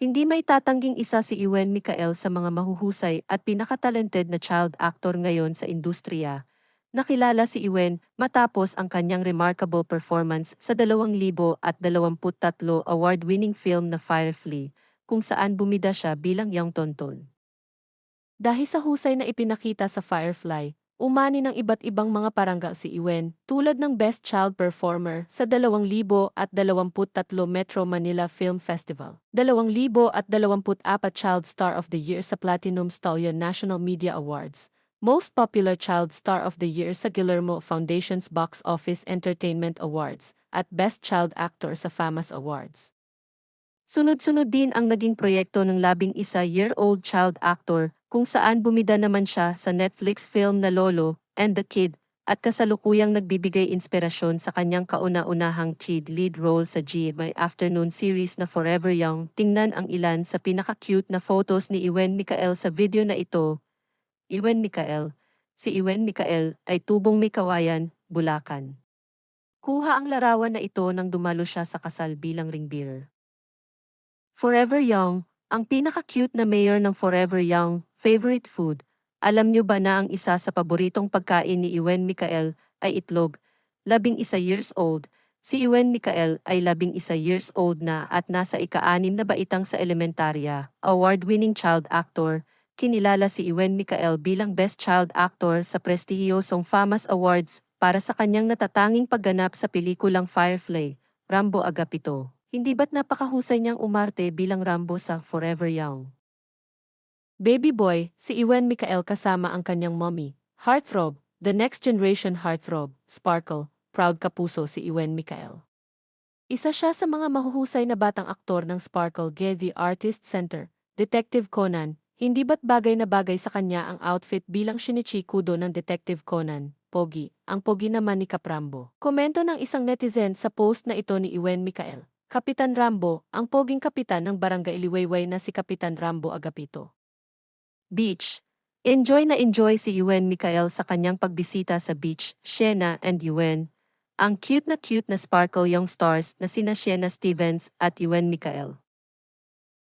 Hindi may tatangging isa si Iwen Mikael sa mga mahuhusay at pinakatalented na child actor ngayon sa industriya. Nakilala si Iwen matapos ang kanyang remarkable performance sa 2023 award-winning film na Firefly, kung saan bumida siya bilang Young Tonton. Dahil sa husay na ipinakita sa Firefly, umani ng iba't ibang mga paranggal si Iwen, tulad ng Best Child Performer sa 2023 Metro Manila Film Festival, 2024 Child Star of the Year sa Platinum Stallion National Media Awards, Most Popular Child Star of the Year sa Guillermo Foundation's Box Office Entertainment Awards, at Best Child Actor sa FAMAS Awards. Sunod-sunod din ang naging proyekto ng labing isa year-old child actor kung saan bumida naman siya sa Netflix film na Lolo and the Kid at kasalukuyang nagbibigay inspirasyon sa kanyang kauna-unahang kid lead role sa GMA afternoon series na Forever Young. Tingnan ang ilan sa pinaka-cute na photos ni Iwen Mikael sa video na ito. Iwen Mikael Si Iwen Mikael ay tubong may kawayan, Bulacan. Kuha ang larawan na ito nang dumalo siya sa kasal bilang ring bearer. Forever Young, ang pinaka-cute na mayor ng Forever Young, favorite food. Alam niyo ba na ang isa sa paboritong pagkain ni Iwen Mikael ay itlog? Labing isa years old. Si Iwen Mikael ay labing isa years old na at nasa ika-anim na baitang sa elementarya. Award-winning child actor, kinilala si Iwen Mikael bilang Best Child Actor sa prestihiyosong FAMAS Awards para sa kanyang natatanging pagganap sa pelikulang Firefly, Rambo Agapito. Hindi ba't napakahusay niyang umarte bilang Rambo sa Forever Young? Baby boy, si Iwen Mikael kasama ang kanyang mommy, Heartthrob, the next generation heartthrob, Sparkle, proud kapuso si Iwen Mikael. Isa siya sa mga mahuhusay na batang aktor ng Sparkle Getty Artist Center, Detective Conan, hindi ba't bagay na bagay sa kanya ang outfit bilang Shinichi Kudo ng Detective Conan, Pogi, ang Pogi naman ni Kaprambo. Komento ng isang netizen sa post na ito ni Iwen Mikael. Kapitan Rambo, ang poging kapitan ng barangay Liwayway na si Kapitan Rambo Agapito. Beach. Enjoy na enjoy si Yuen Mikael sa kanyang pagbisita sa beach, Shena and Yuen. Ang cute na cute na sparkle young stars na sina Shena Stevens at Yuen Mikael.